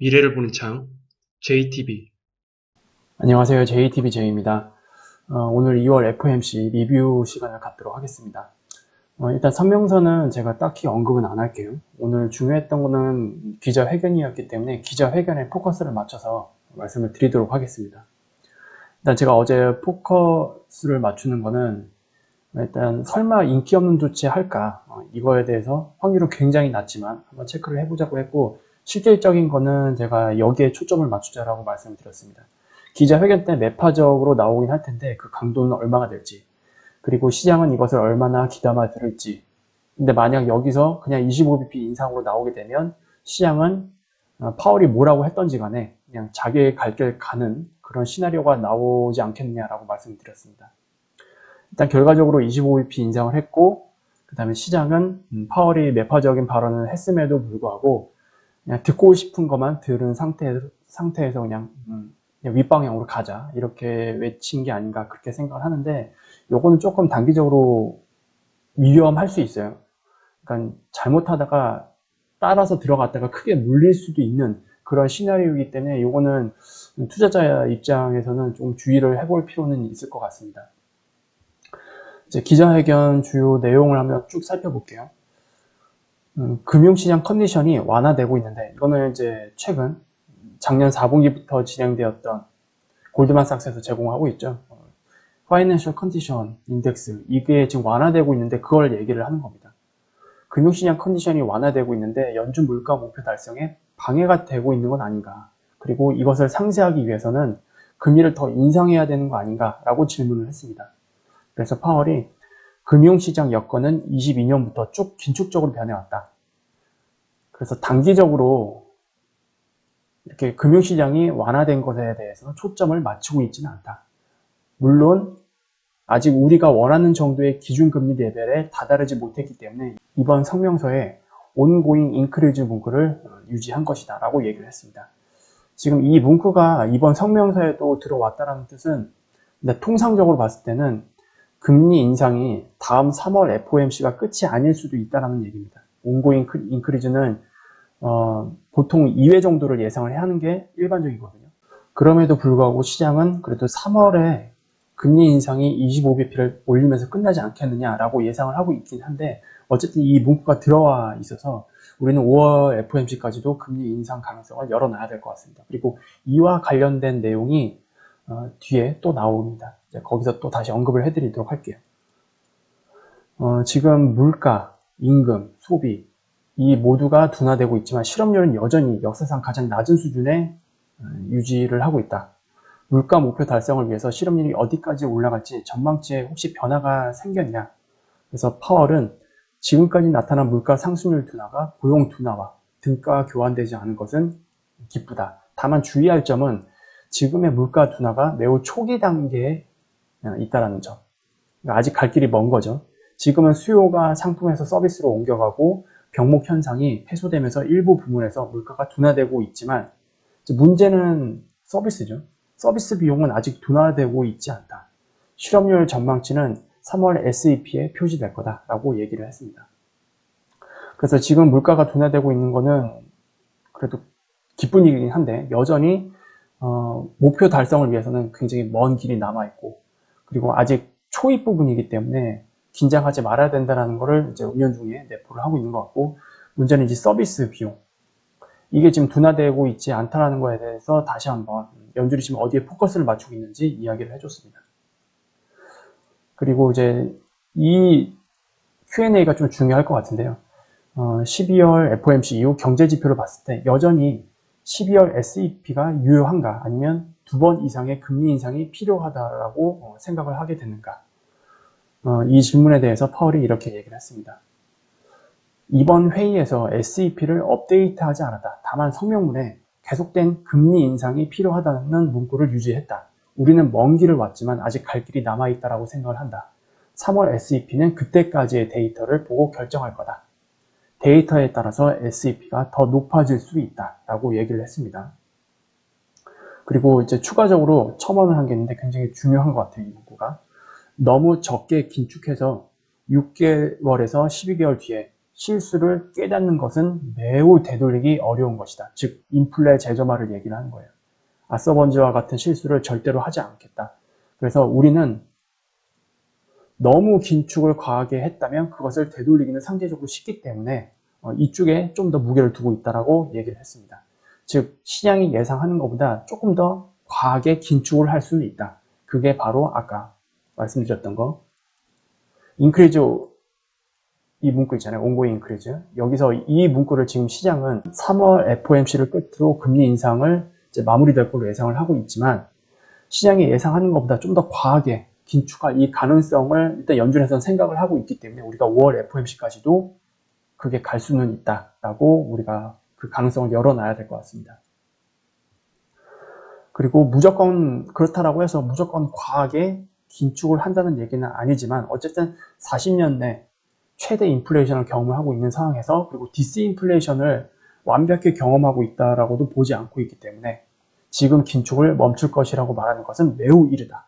미래를 보는 창, JTB. 안녕하세요. JTBJ입니다. 어, 오늘 2월 FOMC 리뷰 시간을 갖도록 하겠습니다. 어, 일단 성명서는 제가 딱히 언급은 안 할게요. 오늘 중요했던 거는 기자회견이었기 때문에 기자회견에 포커스를 맞춰서 말씀을 드리도록 하겠습니다. 일단 제가 어제 포커스를 맞추는 거는 일단 설마 인기 없는 조치 할까 어, 이거에 대해서 확률은 굉장히 낮지만 한번 체크를 해보자고 했고 실질적인 거는 제가 여기에 초점을 맞추자라고 말씀을 드렸습니다. 기자회견 때 매파적으로 나오긴 할 텐데 그 강도는 얼마가 될지 그리고 시장은 이것을 얼마나 기담아 들을지 근데 만약 여기서 그냥 25bp 인상으로 나오게 되면 시장은 어, 파월이 뭐라고 했던지 간에 그냥 자기의 갈 길 가는 그런 시나리오가 나오지 않겠느냐라고 말씀드렸습니다. 일단 결과적으로 25bp 인상을 했고 그 다음에 시장은 음, 파월이 매파적인 발언을 했음에도 불구하고 그냥 듣고 싶은 것만 들은 상태, 상태에서 그냥, 음, 그냥 윗방향으로 가자 이렇게 외친 게 아닌가 그렇게 생각을 하는데 요거는 조금 단기적으로 위험할 수 있어요. 그러니까 잘못하다가 따라서 들어갔다가 크게 물릴 수도 있는 그런 시나리오이기 때문에 요거는 투자자 입장에서는 좀 주의를 해볼 필요는 있을 것 같습니다. 이제 기자회견 주요 내용을 한번 쭉 살펴볼게요. 음, 금융시장 컨디션이 완화되고 있는데 이거는 이제 최근 작년 4분기부터 진행되었던 골드만삭스에서 제공하고 있죠. 파이낸셜 컨디션 인덱스 이게 지금 완화되고 있는데 그걸 얘기를 하는 겁니다. 금융시장 컨디션이 완화되고 있는데 연준 물가 목표 달성에 방해가 되고 있는 건 아닌가. 그리고 이것을 상쇄하기 위해서는 금리를 더 인상해야 되는 거 아닌가라고 질문을 했습니다. 그래서 파월이 금융시장 여건은 22년부터 쭉 긴축적으로 변해왔다. 그래서 단기적으로 이렇게 금융시장이 완화된 것에 대해서 초점을 맞추고 있지는 않다. 물론 아직 우리가 원하는 정도의 기준금리 레벨에 다다르지 못했기 때문에 이번 성명서에 온고잉 인크리즈 문구를 유지한 것이다 라고 얘기를 했습니다. 지금 이 문구가 이번 성명서에도 들어왔다는 뜻은 통상적으로 봤을 때는 금리 인상이 다음 3월 FOMC가 끝이 아닐 수도 있다는 얘기입니다. 온고잉 인크리즈는 어, 보통 2회 정도를 예상을 하는 게 일반적이거든요. 그럼에도 불구하고 시장은 그래도 3월에 금리 인상이 25bp를 올리면서 끝나지 않겠느냐라고 예상을 하고 있긴 한데 어쨌든 이 문구가 들어와 있어서 우리는 5월 FOMC까지도 금리 인상 가능성을 열어놔야 될 것 같습니다. 그리고 이와 관련된 내용이 어, 뒤에 또 나옵니다. 거기서 또 다시 언급을 해드리도록 할게요. 어, 지금 물가, 임금, 소비 이 모두가 둔화되고 있지만 실업률은 여전히 역사상 가장 낮은 수준에 어, 유지를 하고 있다. 물가 목표 달성을 위해서 실업률이 어디까지 올라갈지 전망치에 혹시 변화가 생겼냐. 그래서 파월은 지금까지 나타난 물가 상승률 둔화가 고용 둔화와 등가 교환되지 않은 것은 기쁘다. 다만 주의할 점은 지금의 물가 둔화가 매우 초기 단계에 있다는 점. 그러니까 아직 갈 길이 먼 거죠. 지금은 수요가 상품에서 서비스로 옮겨가고 병목 현상이 해소되면서 일부 부문에서 물가가 둔화되고 있지만 문제는 서비스죠. 서비스 비용은 아직 둔화되고 있지 않다. 실업률 전망치는 3월 SEP에 표시될 거다라고 얘기를 했습니다. 그래서 지금 물가가 둔화되고 있는 거는 그래도 기쁜 일이긴 한데 여전히 어, 목표 달성을 위해서는 굉장히 먼 길이 남아 있고 그리고 아직 초입 부분이기 때문에 긴장하지 말아야 된다는 것을 이제 은연중에 내포를 하고 있는 것 같고 문제는 이제 서비스 비용 이게 지금 둔화되고 있지 않다는 거에 대해서 다시 한번 연준이 지금 어디에 포커스를 맞추고 있는지 이야기를 해줬습니다. 그리고 이제 이 Q&A가 좀 중요할 것 같은데요. 어, 12월 FOMC 이후 경제 지표를 봤을 때 여전히 12월 SEP가 유효한가 아니면 두 번 이상의 금리 인상이 필요하다라고 어, 생각을 하게 되는가 어, 이 질문에 대해서 파월이 이렇게 얘기를 했습니다. 이번 회의에서 SEP를 업데이트하지 않았다. 다만 성명문에 계속된 금리 인상이 필요하다는 문구를 유지했다. 우리는 먼 길을 왔지만 아직 갈 길이 남아있다라고 생각을 한다. 3월 SEP는 그때까지의 데이터를 보고 결정할 거다. 데이터에 따라서 SEP가 더 높아질 수 있다. 라고 얘기를 했습니다. 그리고 이제 추가적으로 첨언을 한 게 있는데 굉장히 중요한 것 같아요. 이 문구가. 너무 적게 긴축해서 6개월에서 12개월 뒤에 실수를 깨닫는 것은 매우 되돌리기 어려운 것이다. 즉 인플레 제저마를 얘기를 하는 거예요. 아서번지와 같은 실수를 절대로 하지 않겠다. 그래서 우리는 너무 긴축을 과하게 했다면 그것을 되돌리기는 상대적으로 쉽기 때문에 어, 이쪽에 좀 더 무게를 두고 있다라고 얘기를 했습니다. 즉 시장이 예상하는 것보다 조금 더 과하게 긴축을 할 수는 있다. 그게 바로 아까 말씀드렸던 거 인크리즈 이 문구 있잖아요. 온고잉 인크리즈 여기서 이 문구를 지금 시장은 3월 FOMC를 끝으로 금리 인상을 이제 마무리될 걸로 예상을 하고 있지만 시장이 예상하는 것보다 좀 더 과하게 긴축할 이 가능성을 일단 연준에서는 생각을 하고 있기 때문에 우리가 5월 FOMC까지도 그게 갈 수는 있다라고 우리가 그 가능성을 열어놔야 될 것 같습니다. 그리고 무조건 그렇다라고 해서 무조건 과하게 긴축을 한다는 얘기는 아니지만 어쨌든 40년 내 최대 인플레이션을 경험하고 있는 상황에서 그리고 디스인플레이션을 완벽히 경험하고 있다라고도 보지 않고 있기 때문에 지금 긴축을 멈출 것이라고 말하는 것은 매우 이르다.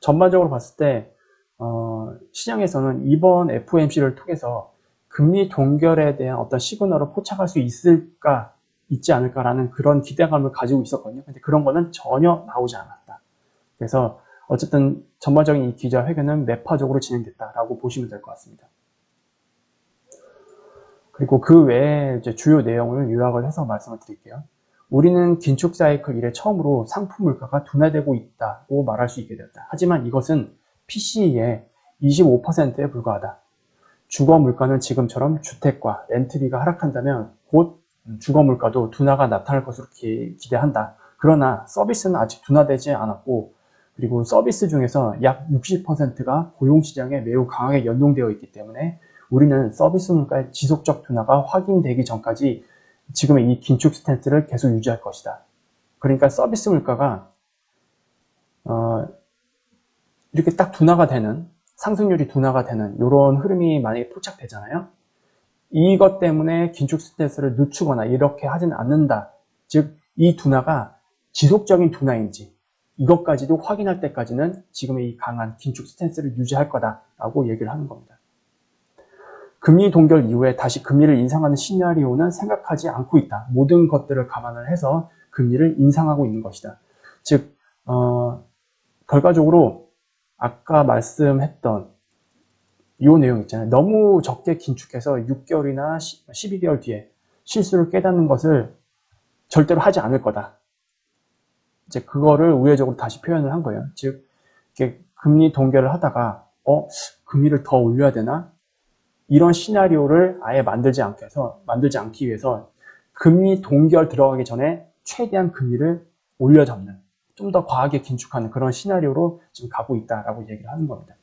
전반적으로 봤을 때 어, 시장에서는 이번 FOMC를 통해서 금리 동결에 대한 어떤 시그널을 포착할 수 있을까 있지 않을까라는 그런 기대감을 가지고 있었거든요. 근데 그런 거는 전혀 나오지 않았다. 그래서 어쨌든 전반적인 이 기자회견은 매파적으로 진행됐다라고 보시면 될 것 같습니다. 그리고 그 외에 주요 내용을 요약을 해서 말씀을 드릴게요. 우리는 긴축 사이클 이래 처음으로 상품 물가가 둔화되고 있다고 말할 수 있게 되었다. 하지만 이것은 PCE의 25%에 불과하다. 주거 물가는 지금처럼 주택과 렌트비가 하락한다면 곧 주거 물가도 둔화가 나타날 것으로 기, 기대한다. 그러나 서비스는 아직 둔화되지 않았고 그리고 서비스 중에서 약 60%가 고용시장에 매우 강하게 연동되어 있기 때문에 우리는 서비스 물가의 지속적 둔화가 확인되기 전까지 지금의 이 긴축 스탠스를 계속 유지할 것이다. 그러니까 서비스 물가가 어, 이렇게 딱 둔화가 되는 상승률이 둔화가 되는 이런 흐름이 만약에 포착되잖아요. 이것 때문에 긴축 스탠스를 늦추거나 이렇게 하지는 않는다. 즉, 이 둔화가 지속적인 둔화인지 이것까지도 확인할 때까지는 지금의 이 강한 긴축 스탠스를 유지할 거다라고 얘기를 하는 겁니다. 금리 동결 이후에 다시 금리를 인상하는 시나리오는 생각하지 않고 있다. 모든 것들을 감안을 해서 금리를 인상하고 있는 것이다. 즉, 어, 결과적으로 아까 말씀했던 이 내용 있잖아요. 너무 적게 긴축해서 6개월이나 12개월 뒤에 실수를 깨닫는 것을 절대로 하지 않을 거다. 이제 그거를 우회적으로 다시 표현을 한 거예요. 즉, 이렇게 금리 동결을 하다가, 어, 금리를 더 올려야 되나? 이런 시나리오를 아예 만들지 않게 해서, 만들지 않기 위해서 금리 동결 들어가기 전에 최대한 금리를 올려잡는, 좀 더 과하게 긴축하는 그런 시나리오로 지금 가고 있다라고 얘기를 하는 겁니다.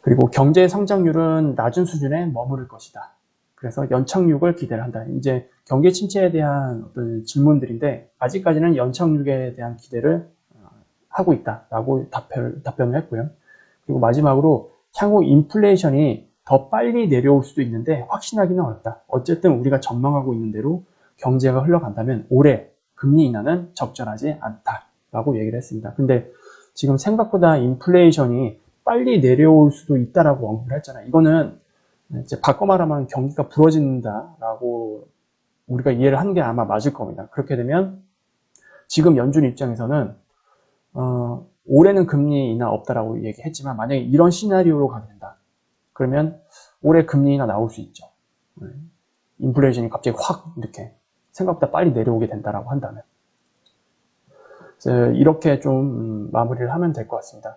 그리고 경제 성장률은 낮은 수준에 머무를 것이다. 그래서 연착륙을 기대를 한다. 이제 경기 침체에 대한 어떤 질문들인데 아직까지는 연착륙에 대한 기대를 어, 하고 있다라고 답변, 답변을 했고요. 그리고 마지막으로 향후 인플레이션이 더 빨리 내려올 수도 있는데 확신하기는 어렵다. 어쨌든 우리가 전망하고 있는 대로 경제가 흘러간다면 올해 금리 인하는 적절하지 않다라고 얘기를 했습니다. 근데 지금 생각보다 인플레이션이 빨리 내려올 수도 있다라고 언급을 했잖아요. 이거는 이제 바꿔 말하면 경기가 부러진다라고 우리가 이해를 하는 게 아마 맞을 겁니다. 그렇게 되면 지금 연준 입장에서는 어, 올해는 금리 인하 없다라고 얘기했지만 만약에 이런 시나리오로 가게 된다. 그러면 올해 금리 인하 나올 수 있죠. 네. 인플레이션이 갑자기 확 이렇게 생각보다 빨리 내려오게 된다라고 한다면 이렇게 좀 음, 마무리를 하면 될 것 같습니다.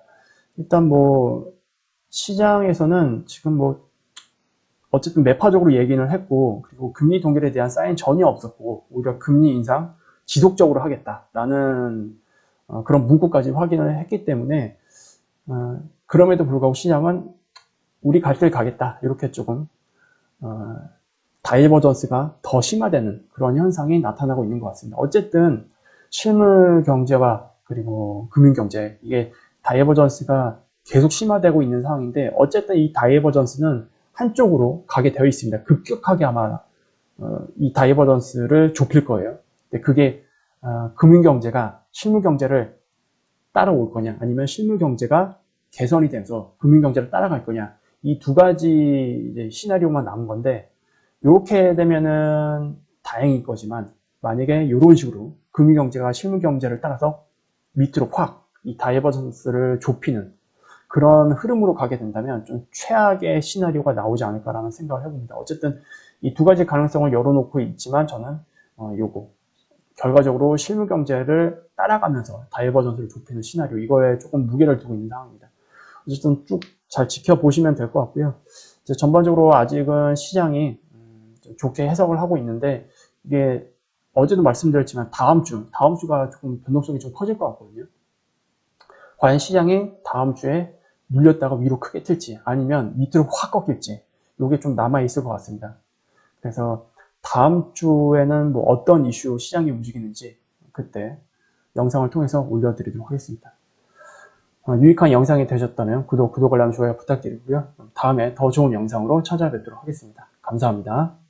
일단 뭐 시장에서는 지금 뭐 어쨌든 매파적으로 얘기는 했고 그리고 금리 동결에 대한 사인 전혀 없었고 오히려 금리 인상 지속적으로 하겠다라는 어, 그런 문구까지 확인을 했기 때문에 어, 그럼에도 불구하고 시장은 우리 갈 길 가겠다 이렇게 조금 어, 다이버전스가 더 심화되는 그런 현상이 나타나고 있는 것 같습니다. 어쨌든 실물 경제와 그리고 금융 경제 이게 다이버전스가 계속 심화되고 있는 상황인데 어쨌든 이 다이버전스는 한쪽으로 가게 되어 있습니다. 급격하게 아마 어, 이 다이버전스를 좁힐 거예요. 근데 그게 어, 금융 경제가 실물 경제를 따라올 거냐 아니면 실물 경제가 개선이 돼서 금융 경제를 따라갈 거냐 이 두 가지 시나리오만 남은 건데 이렇게 되면은 다행일 거지만 만약에 이런 식으로 금융경제가 실무경제를 따라서 밑으로 확 이 다이버전스를 좁히는 그런 흐름으로 가게 된다면 좀 최악의 시나리오가 나오지 않을까라는 생각을 해봅니다. 어쨌든 이 두 가지 가능성을 열어놓고 있지만 저는 어, 요거 결과적으로 실무 경제를 따라가면서 다이버전스를 좁히는 시나리오 이거에 조금 무게를 두고 있는 상황입니다. 어쨌든 쭉 잘 지켜보시면 될 것 같고요. 전반적으로 아직은 시장이 좋게 해석을 하고 있는데 이게 어제도 말씀드렸지만 다음 주 다음 주가 조금 변동성이 좀 커질 것 같거든요. 과연 시장이 다음 주에 눌렸다가 위로 크게 틀지 아니면 밑으로 확 꺾일지 이게 좀 남아 있을 것 같습니다. 그래서 다음 주에는 뭐 어떤 이슈 시장이 움직이는지 그때 영상을 통해서 올려드리도록 하겠습니다. 어, 유익한 영상이 되셨다면 구독, 구독, 알람, 좋아요 부탁드리고요. 다음에 더 좋은 영상으로 찾아뵙도록 하겠습니다. 감사합니다.